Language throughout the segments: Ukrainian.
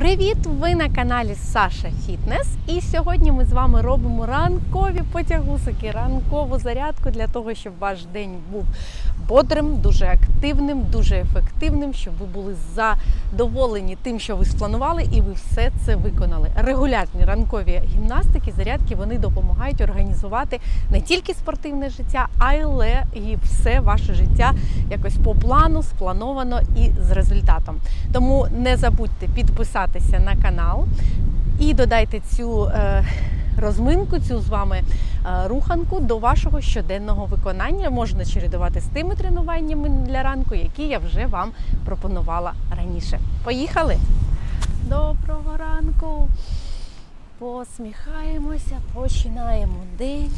Привіт! Ви на каналі Саша Фітнес. І сьогодні ми з вами робимо ранкові потягусики, ранкову зарядку для того, щоб ваш день був бодрим, дуже активним, дуже ефективним, щоб ви були задоволені тим, що ви спланували, і ви все це виконали. Регулярні ранкові гімнастики, зарядки вони допомагають організувати не тільки спортивне життя, але і все ваше життя якось по плану, сплановано і з результатом. Тому не забудьте підписатися на канал і додайте цю е, розминку, цю з вами е, руханку до вашого щоденного виконання. Можна чередувати з тими тренуваннями для ранку, які я вже вам пропонувала раніше. Поїхали! Доброго ранку! Посміхаємося, починаємо день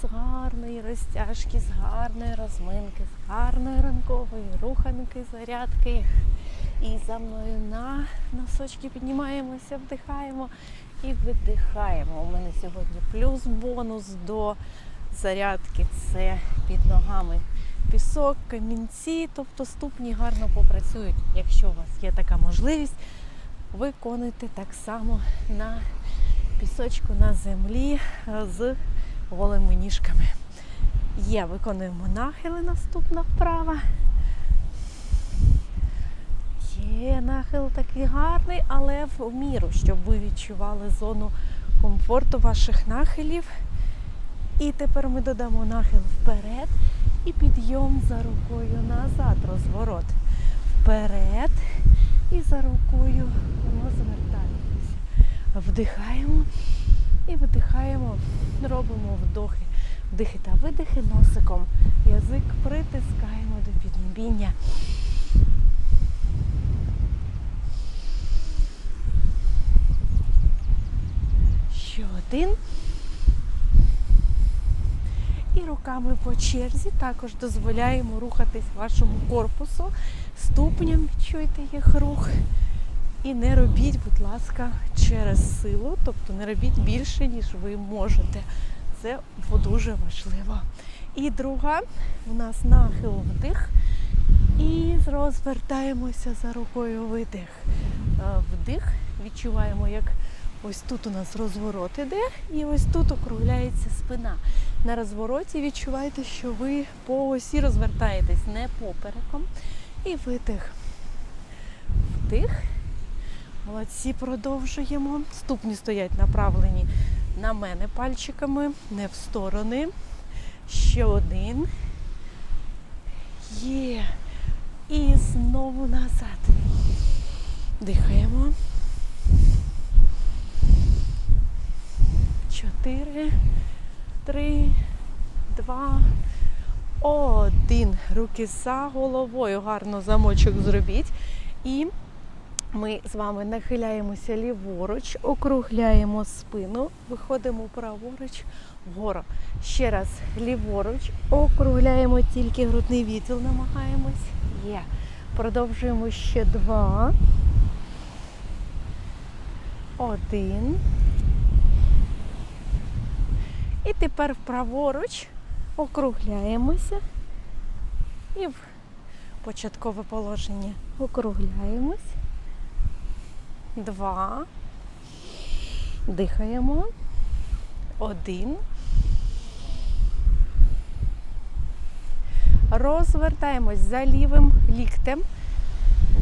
з гарної розтяжки, з гарної розминки, з гарної ранкової руханки, зарядки. І за мною на носочки піднімаємося, вдихаємо і видихаємо. У мене сьогодні плюс бонус до зарядки. Це під ногами пісок, камінці, тобто ступні гарно попрацюють. Якщо у вас є така можливість, виконуйте так само на пісочку на землі е, з голими ніжками. Є, виконуємо нахили, наступна вправа. Є нахил такий гарний, але в міру, щоб ви відчували зону комфорту ваших нахилів. І тепер ми додамо нахил вперед і підйом за рукою назад, розворот. Вперед і за рукою розвертаємося. Вдихаємо і видихаємо, робимо вдохи, вдихи та видихи носиком. Язик притискаємо до піднебіння. Ще один. І руками по черзі також дозволяємо рухатись вашому корпусу, ступням відчуйте їх рух. І не робіть, будь ласка, через силу, тобто не робіть більше, ніж ви можете. Це дуже важливо. І друга у нас нахил вдих. І розвертаємося за рукою видих. Е, Вдих. Відчуваємо, як ось тут у нас розворот іде, і ось тут округляється спина. На розвороті відчувайте, що ви по осі розвертаєтесь не попереком. І видих. Вдих. Молодці, продовжуємо. Ступні стоять направлені на мене пальчиками, не в сторони. Ще один. Є. І знову назад. Дихаємо. Чотири, три, два, один. Руки за головою. Гарно замочок зробіть. І ми з вами нахиляємося ліворуч, округляємо спину, виходимо праворуч вгору. Ще раз ліворуч, округляємо тільки грудний відділ, намагаємось. Є. Продовжуємо ще два. Один. І тепер праворуч округляємося і в початкове положення округляємось два. Дихаємо. Один. Розвертаємось за лівим ліктем.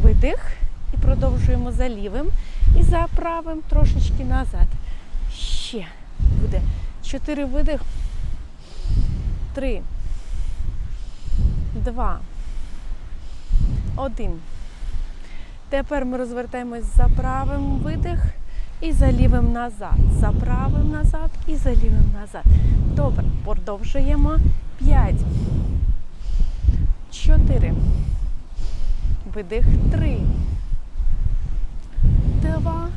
Видих. І продовжуємо за лівим. І за правим трошечки назад. Ще буде. Чотири видих. Три. Два. Один. Тепер ми розвертаємось за правим видих і за лівим назад. За правим назад і за лівим назад. Добре, продовжуємо. П'ять. Чотири. Видих. Три. Два.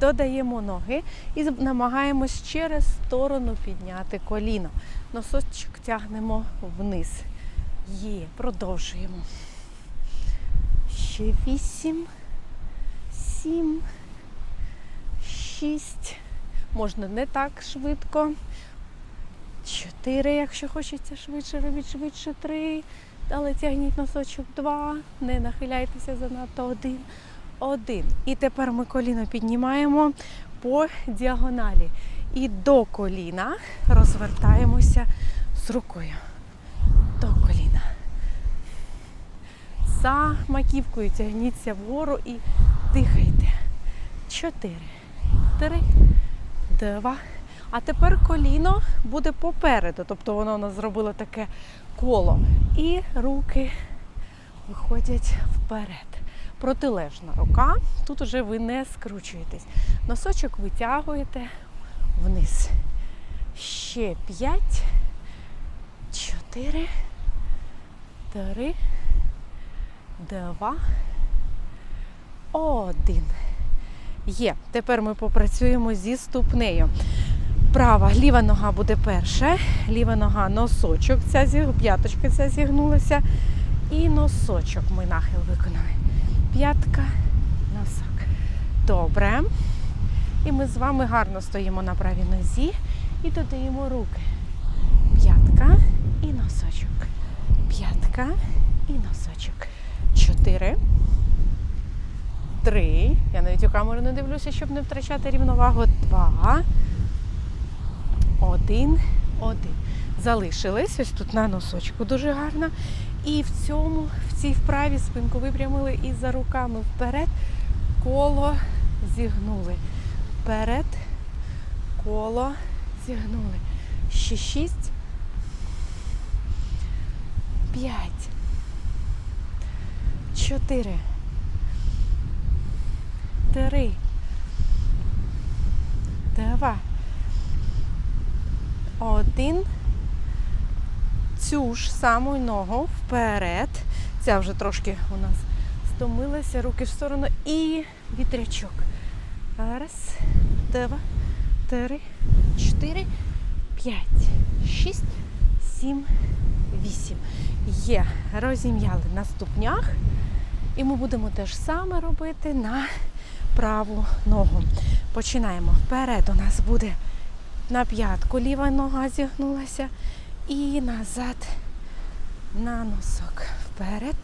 Додаємо ноги і намагаємось через сторону підняти коліно. Носочок тягнемо вниз. Є, продовжуємо. Ще вісім, сім, шість. Можна не так швидко. Чотири, якщо хочеться швидше, робіть швидше. Три, Але тягніть носочок два, не нахиляйтеся занадто один. Один. І тепер ми коліно піднімаємо по діагоналі. І до коліна розвертаємося з рукою. До коліна. За маківкою тягніться вгору і дихайте. Чотири, три, два. А тепер коліно буде попереду, тобто воно у нас зробило таке коло. І руки виходять вперед. Протилежна рука. Тут уже ви не скручуєтесь. Носочок витягуєте вниз. Ще п'ять, чотири, три, два, один. Є. Тепер ми попрацюємо зі ступнею. Права, ліва нога буде перша, ліва нога носочок, ця зіг... п'яточка ця зігнулася. І носочок ми нахил виконали. П'ятка, носок. Добре. І ми з вами гарно стоїмо на правій нозі і додаємо руки. П'ятка і носочок. П'ятка і носочок. Чотири. Три. Я навіть у камеру не дивлюся, щоб не втрачати рівновагу. Два. Один. Один. Залишились ось тут на носочку дуже гарно. І в цьому, в цій вправі спинку випрямили і за руками вперед. Коло зігнули. Вперед. Коло зігнули. Ще шість. П'ять. Чотири. Три. Два. Один. Цю ж саму ногу вперед. Ця вже трошки у нас стомилася, руки в сторону і вітрячок. Раз, два, три, чотири, п'ять, шість, сім, вісім. Є. Розім'яли на ступнях. І ми будемо те ж саме робити на праву ногу. Починаємо. Вперед у нас буде на п'ятку ліва нога зігнулася. І назад на носок. Вперед,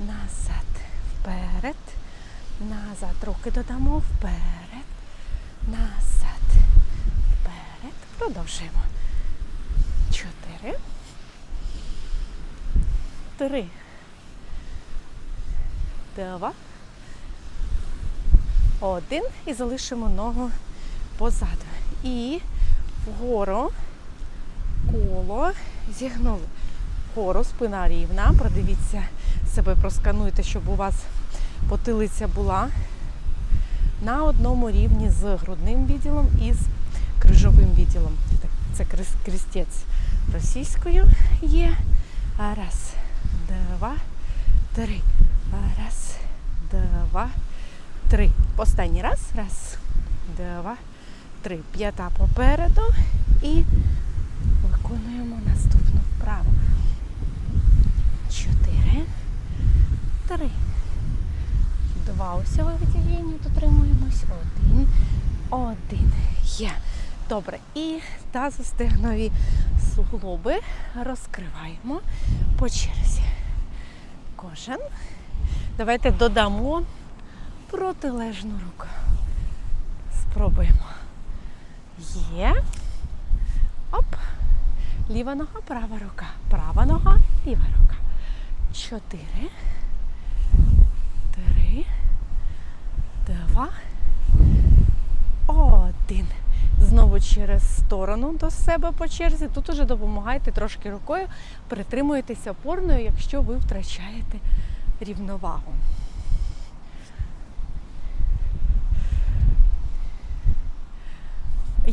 назад, вперед, назад. Руки додамо вперед, назад, вперед. Продовжуємо. Чотири. Три. Два. Один. І залишимо ногу позаду. І вгору коло зігнули. Вгору, спина рівна. Продивіться себе, проскануйте, щоб у вас потилиця була на одному рівні з грудним відділом і з крижовим відділом. Це крес- крестець російською є. Раз, два, три. Раз, два, три. Останній раз. Раз, два, три. П'ята попереду і виконуємо наступну вправу. Чотири. Три. Два осьове витягнення. Дотримуємось. Один. Один. Є. Добре. І тазостегнові суглоби розкриваємо по черзі. Кожен. Давайте додамо протилежну руку. Спробуємо. Є. Оп. Ліва нога, права рука. Права нога, ліва рука. Чотири. Три. Два. Один. Знову через сторону до себе по черзі. Тут уже допомагайте трошки рукою, притримуєтеся опорною, якщо ви втрачаєте рівновагу.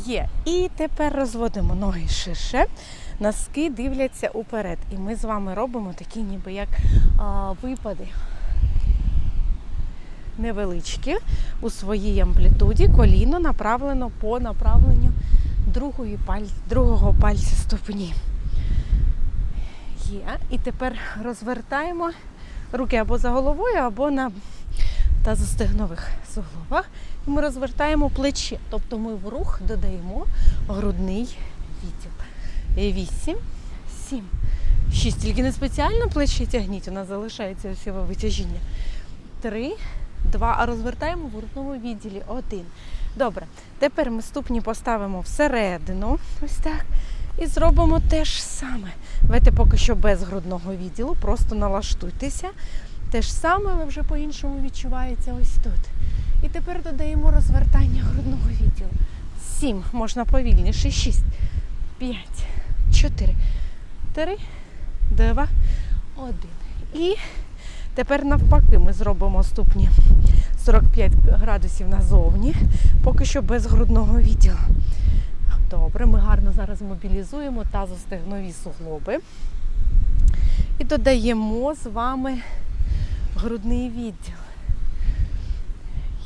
Є. І тепер розводимо ноги ширше, носки дивляться уперед. І ми з вами робимо такі ніби як а, випади невеличкі у своїй амплітуді. Коліно направлено по направленню другої паль... другого пальця ступні. Є. І тепер розвертаємо руки або за головою, або на тазостегнових суглобах. І ми розвертаємо плече. Тобто ми в рух додаємо грудний відділ. Вісім, сім, Шість. Тільки не спеціально плечі тягніть, у нас залишається осьове витяжіння. Три, два. А розвертаємо в грудному відділі. Один. Добре. Тепер ми ступні поставимо всередину. Ось так. І зробимо те ж саме. Давайте поки що без грудного відділу, просто налаштуйтеся. Те ж саме, але вже по-іншому відчувається ось тут. І тепер додаємо розвертання грудного відділу. Сім. Можна повільніше. Шість, п'ять, чотири, три, два, один. І тепер навпаки ми зробимо ступні 45 градусів назовні, поки що без грудного відділу. Добре, ми гарно зараз мобілізуємо тазостегнові суглоби. І додаємо з вами грудний відділ.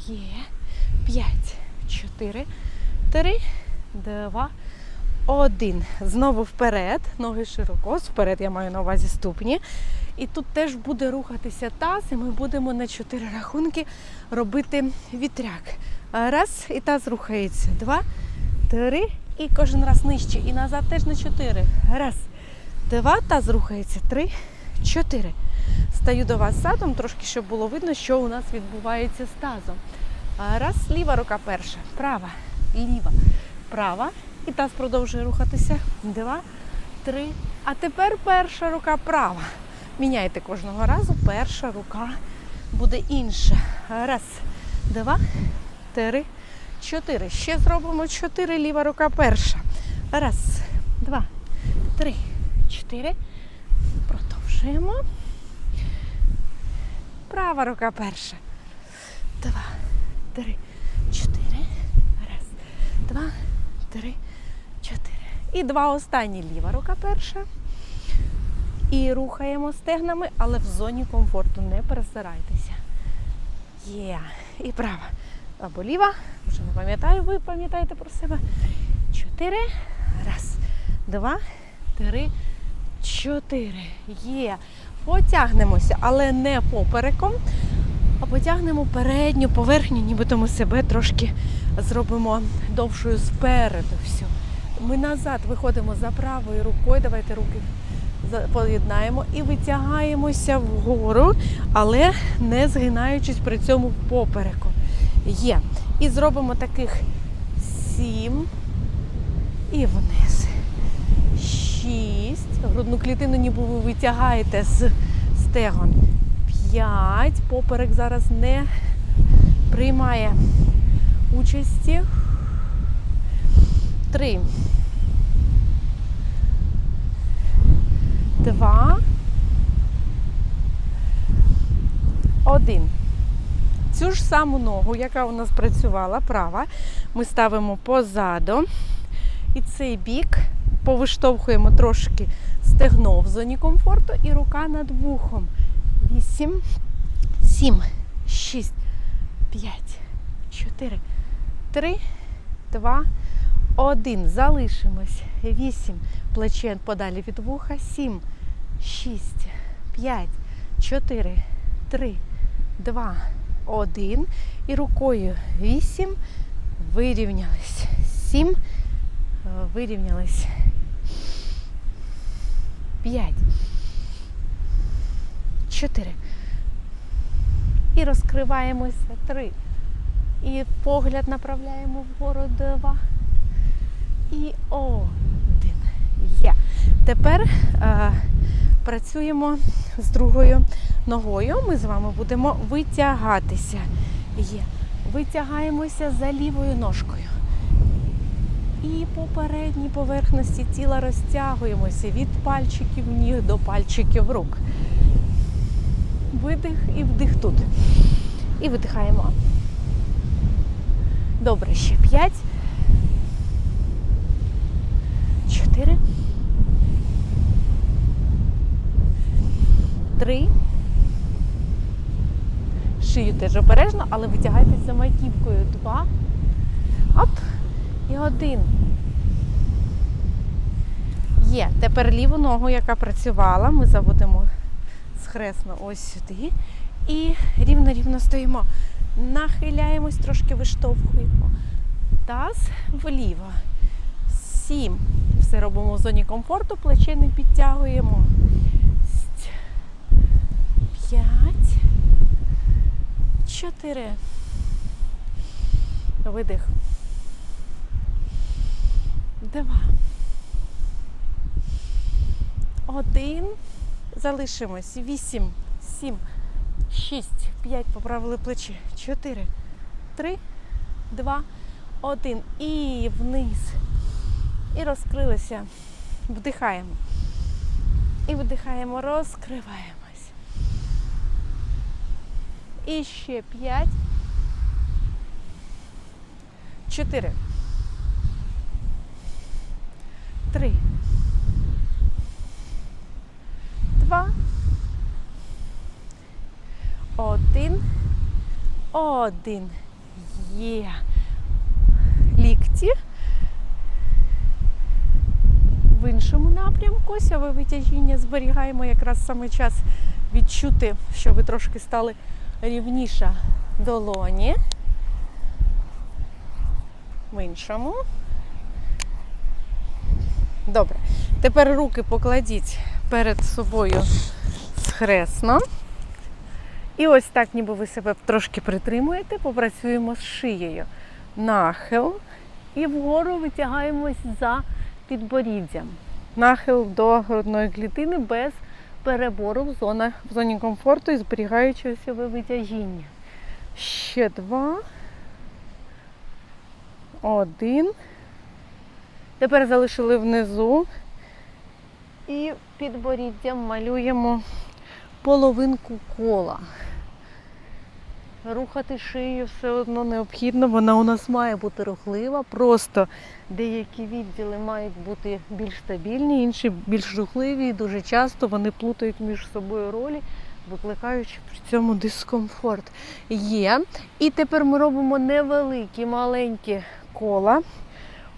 Є. 5, 4, 3, 2, 1. Знову вперед. Ноги широко. Вперед я маю на увазі ступні. І тут теж буде рухатися таз, і ми будемо на 4 рахунки робити вітряк. Раз, і таз рухається. Два, три. І кожен раз нижче. І назад теж на 4. Раз, два, таз рухається. Три, чотири. Стаю до вас задом, трошки, щоб було видно, що у нас відбувається з тазом. Раз, ліва рука перша, права, ліва, права. І таз продовжує рухатися. Два, три. А тепер перша рука права. Міняйте кожного разу. Перша рука буде інша. Раз, два, три, чотири. Ще зробимо чотири. Ліва рука перша. Раз, два, три, чотири. Продовжуємо. Права рука перша. Два, три, чотири. Раз, два, три, чотири. І два останні. Ліва рука перша. І рухаємо стегнами, але в зоні комфорту. Не пересирайтеся. Є. І права. Або ліва. Вже не пам'ятаю, ви пам'ятаєте про себе. Чотири. Раз, два, три, чотири. Є. Потягнемося, але не попереком, а потягнемо передню поверхню, нібито ми себе трошки зробимо довшою спереду. Все. Ми назад виходимо за правою рукою. Давайте руки поєднаємо і витягаємося вгору, але не згинаючись при цьому попереку. Є. І зробимо таких сім і вниз. Шість. Грудну клітину ніби ви витягаєте з стегон. П'ять. Поперек зараз не приймає участі. Три. Два. Один. Цю ж саму ногу, яка у нас працювала, права, ми ставимо позаду. І цей бік повиштовхуємо трошки стегно в зоні комфорту і рука над вухом. Вісім, сім, шість, п'ять, чотири, три, два, один. Залишимось. Вісім. Плече подалі від вуха. Сім, шість, п'ять, чотири, три, два, один. І рукою вісім. Вирівнялись. Сім. Е, Вирівнялись. П'ять. Чотири. І розкриваємося. Три. І погляд направляємо вгору два. І один. Є. Тепер е, працюємо з другою ногою. Ми з вами будемо витягатися. Є. Витягаємося за лівою ножкою. І по передній поверхності тіла розтягуємося від пальчиків ніг до пальчиків рук. Видих і вдих тут. І видихаємо. Добре, ще п'ять. Чотири. Три. Шию теж обережно, але витягайтесь за маківкою. Два. Оп. І один. Є. Тепер ліву ногу, яка працювала, ми заводимо схресно ось сюди. І рівно-рівно стоїмо. Нахиляємось, трошки виштовхуємо. Таз вліво. Сім. Все робимо в зоні комфорту, плече не підтягуємо. П'ять. Чотири. Видих. Два. Один. Залишимось. Вісім. Сім. Шість. П'ять. Поправили плечі. Чотири. Три. Два. Один. І вниз. І розкрилися. Вдихаємо. І видихаємо, розкриваємось. І ще п'ять. Чотири. Три. Два. Один. Один. Є. Лікті. В іншому напрямку сьове витяжіння зберігаємо якраз саме час відчути, що ви трошки стали рівніша долоні. В іншому. Добре. Тепер руки покладіть перед собою схресно. І ось так, ніби ви себе трошки притримуєте, попрацюємо з шиєю. Нахил. І вгору витягаємось за підборіддям. Нахил до грудної клітини без перебору в, зонах, в зоні комфорту і зберігаючи себе витяжіння. Ще два. Один. Тепер залишили внизу. І підборіддям малюємо половинку кола. Рухати шию все одно необхідно, вона у нас має бути рухлива, просто деякі відділи мають бути більш стабільні, інші більш рухливі, і дуже часто вони плутають між собою ролі, викликаючи при цьому дискомфорт. Є. І тепер ми робимо невеликі маленькі кола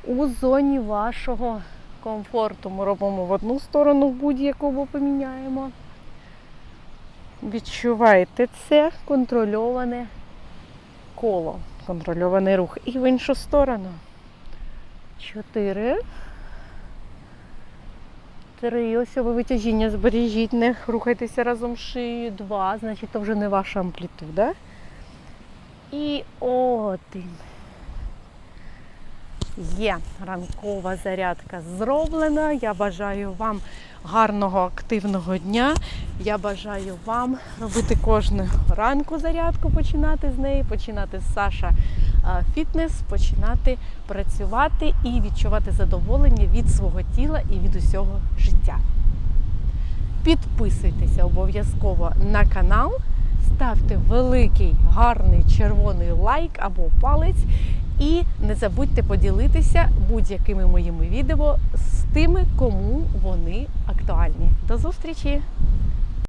у зоні вашого комфорту. Ми робимо в одну сторону, будь-яку бо поміняємо. Відчувайте це контрольоване коло, контрольований рух. І в іншу сторону. Чотири. Три. Ось ви витяжіння збережіть, не рухайтеся разом шиєю. Два. Значить, то вже не ваша амплітуда. І один. Є ранкова зарядка зроблена. Я бажаю вам гарного активного дня. Я бажаю вам робити кожну ранку зарядку, починати з неї, починати з Саша е, фітнес, починати працювати і відчувати задоволення від свого тіла і від усього життя. Підписуйтеся обов'язково на канал, ставте великий гарний червоний лайк або палець. І не забудьте поділитися будь-якими моїми відео з тими, кому вони актуальні. До зустрічі!